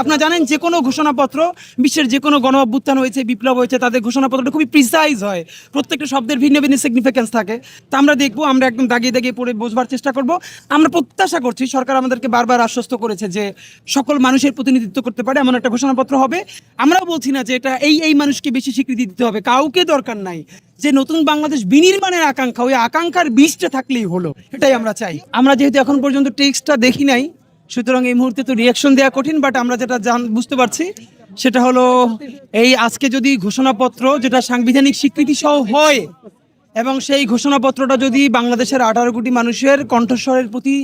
আপনারা জানেন যে কোনো ঘোষণাপত্র, বিশ্বের যে কোনো গণ অভ্যুত্থান হয়েছে, বিপ্লব হয়েছে, তাদের ঘোষণাপত্রটা খুবই প্রিসাইজ হয়। প্রত্যেকটা শব্দের ভিন্ন ভিন্ন সিগনিফিকেন্স থাকে। তা আমরা দেখব, আমরা একদম দাগিয়ে দাগিয়ে পড়ে বোঝবার চেষ্টা করব। আমরা প্রত্যাশা করছি, সরকার আমাদেরকে বারবার আশ্বস্ত করেছে যে সকল মানুষের প্রতিনিধিত্ব করতে পারে, এমন একটা ঘোষণাপত্র হবে। আমরাও বলছি না যে এটা এই এই মানুষকে বেশি স্বীকৃতি দিতে হবে, কাউকে দরকার নাই। যে নতুন বাংলাদেশ বিনির্মাণের আকাঙ্ক্ষা, ওই আকাঙ্ক্ষার বীজটা থাকলেই হলো, এটাই আমরা চাই। আমরা যেহেতু এখন পর্যন্ত টেক্সটটা দেখি নাই সুতরাং এই মুহূর্তে তো রিয়াকশন দেওয়া কঠিন বাট আমরা যেটা জান বুঝতে পারছি, সেটা হলো এই আজকে যদি ঘোষণাপত্র যেটা সাংবিধানিক স্বীকৃতি সহ হয়, এবং সেই ঘোষণাপত্রটা যদি বাংলাদেশের আঠারো কোটি মানুষের কণ্ঠস্বরের প্রতি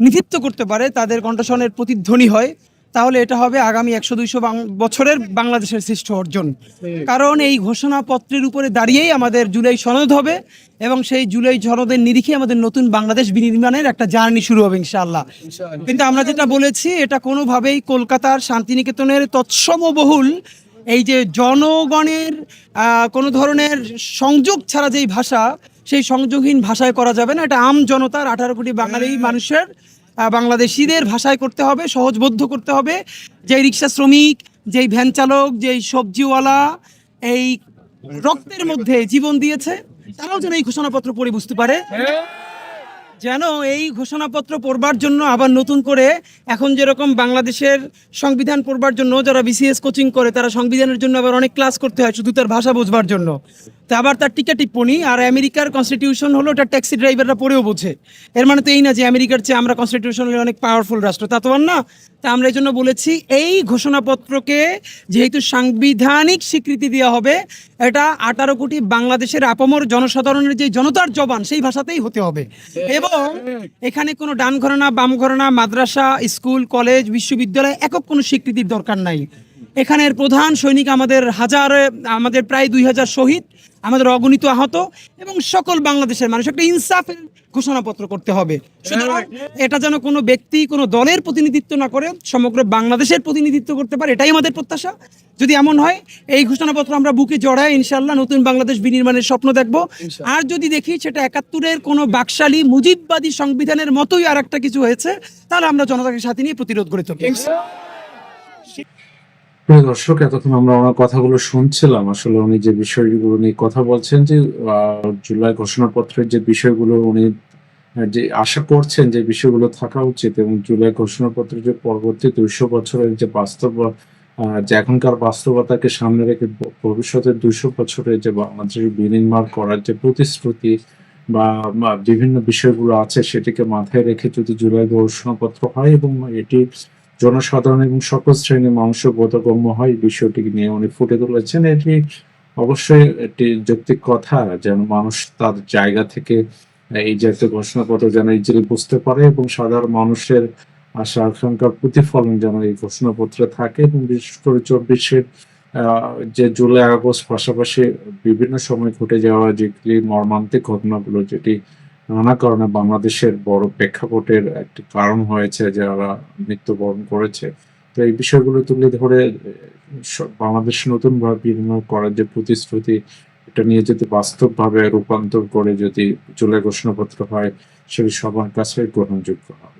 নিধিত্ব করতে পারে, তাদের কণ্ঠস্বরের প্রতিধ্বনি হয় তাহলে এটা হবে আগামী একশো দুইশো বছরের বাংলাদেশের শ্রেষ্ঠ অর্জন। কারণ এই ঘোষণাপত্রের উপরে দাঁড়িয়েই আমাদের জুলাই সনদ হবে এবং সেই জুলাই সনদের নিরিখে আমাদের নতুন বাংলাদেশ বিনির্মাণের একটা জার্নি শুরু হবে ইনশাআল্লাহ। কিন্তু আমরা যেটা বলেছি এটা কোনোভাবেই কলকাতার শান্তিনিকেতনের তৎসমবহুল এই যে জনগণের কোনো ধরনের সংযোগ ছাড়া যেই ভাষা সেই সংযোগহীন ভাষায় করা যাবে না। এটা আম জনতার আঠারো কোটি বাঙালি মানুষের বাংলাদেশিদের ভাষায় করতে হবে, সহজবোধ্য করতে হবে। যেই রিক্সা শ্রমিক, যেই ভ্যান চালক, যেই সবজিওয়ালা, এই রক্তের মধ্যে জীবন দিয়েছে, তারাও যেন এই ঘোষণাপত্র পড়ে বুঝতে পারে। যেন এই ঘোষণাপত্র পড়বার জন্য আবার নতুন করে এখন যেরকম বাংলাদেশের সংবিধান পড়বার জন্য, যারা বিসিএস কোচিং করে, তারা সংবিধানের জন্য আবার অনেক ক্লাস করতে হয়, শুধু তার ভাষা বোঝবার জন্য। তো আবার তার টিকা টিপ্পণী আর আমেরিকার কনস্টিটিউশন হলো ওটা ট্যাক্সি ড্রাইভাররা পড়েও বোঝে। এর মানে তো এই না যে আমেরিকার চেয়ে আমরা কনস্টিটিউশন হলে অনেক পাওয়ারফুল রাষ্ট্র। তা তো না। তা আমরা এই জন্য বলেছি, এই ঘোষণাপত্রকে যেহেতু সাংবিধানিক স্বীকৃতি দেওয়া হবে, এটা আঠারো কোটি বাংলাদেশের আপামর জনসাধারণের যে জনতার জবান, সেই ভাষাতেই হতে হবে। এবং এখানে কোনো ডান ঘরানা বাম ঘরানা মাদ্রাসা, স্কুল, কলেজ, বিশ্ববিদ্যালয় একক কোনো স্বীকৃতির দরকার নাই। এখানের প্রধান সৈনিক আমাদের হাজার আমাদের প্রায় দুই হাজার শহীদ আমাদের অগণিত আহত এবং সকল বাংলাদেশের মানুষ। একটা ইনসাফের ঘোষণাপত্র করতে হবে। সুতরাং এটা যেন কোনো ব্যক্তি কোনো দলের প্রতিনিধিত্ব না করে সমগ্র বাংলাদেশের প্রতিনিধিত্ব করতে পারে এটাই আমাদের প্রত্যাশা। যদি এমন হয় এই ঘোষণাপত্র আমরা বুকে জড়াই ইনশাল্লাহ নতুন বাংলাদেশ বিনির্মাণের স্বপ্ন দেখব। আর যদি দেখি সেটা একাত্তরের কোনো বাকশালী মুজিববাদী সংবিধানের মতোই আর একটা কিছু হয়েছে তাহলে আমরা জনতাকে সাথে নিয়ে প্রতিরোধ করে থাকি প্রিয় দর্শক, এতক্ষণ আমরা ওনার কথাগুলো শুনছিলাম। আসলে উনি যে বিষয়গুলো নিয়ে কথা বলছেন যে জুলাই ঘোষণাপত্রের যে বিষয়গুলো উনি যে আশা করছেন যে বিষয়গুলো থাকা উচিত এবং জুলাই ঘোষণাপত্রের যে পরবর্তী দুইশো বছরের যে বাস্তব যে এখনকার বাস্তবতাকে সামনে রেখে ভবিষ্যতের দুইশো বছরে যে বাংলাদেশের বিনির্মাণ করার যে প্রতিশ্রুতি বা বিভিন্ন বিষয়গুলো আছে, সেটিকে মাথায় রেখে যদি জুলাই ঘোষণাপত্র হয় এবং এটি জনসাধারণ এবং সকল শ্রেণির মানুষের বোধগম্য হয় বিষয়টিকে নিয়ে উনি ফুটে তুলেছেন। এটি অবশ্যই একটি যৌক্তিক কথা যেন মানুষ তার জায়গা থেকে এই জাতীয় ঘোষণাপত্র যেন ইজিলি বুঝতে পারে এবং সাধারণ মানুষের আশা আকাঙ্ক্ষার প্রতিফলন যেন এই ঘোষণাপত্রে থাকে এবং বিশেষ করে চব্বিশের যে জুলাই, আগস্ট পাশাপাশি বিভিন্ন সময় ঘটে যাওয়া যেগুলি মর্মান্তিক ঘটনাগুলো যেটি নানা কারণে বাংলাদেশের বড় প্রেক্ষাপটের একটি কারণ হয়েছে যারা মৃত্যুবরণ করেছে। তো এই বিষয়গুলো তুলে ধরে বাংলাদেশ নতুনভাবে ভাবে বিনিময় করার যে প্রতিশ্রুতি, এটা নিয়ে যদি বাস্তবভাবে রূপান্তর করে যদি চলে ঘোষণাপত্র হয়, সেটি সবার কাছে গ্রহণযোগ্য হবে।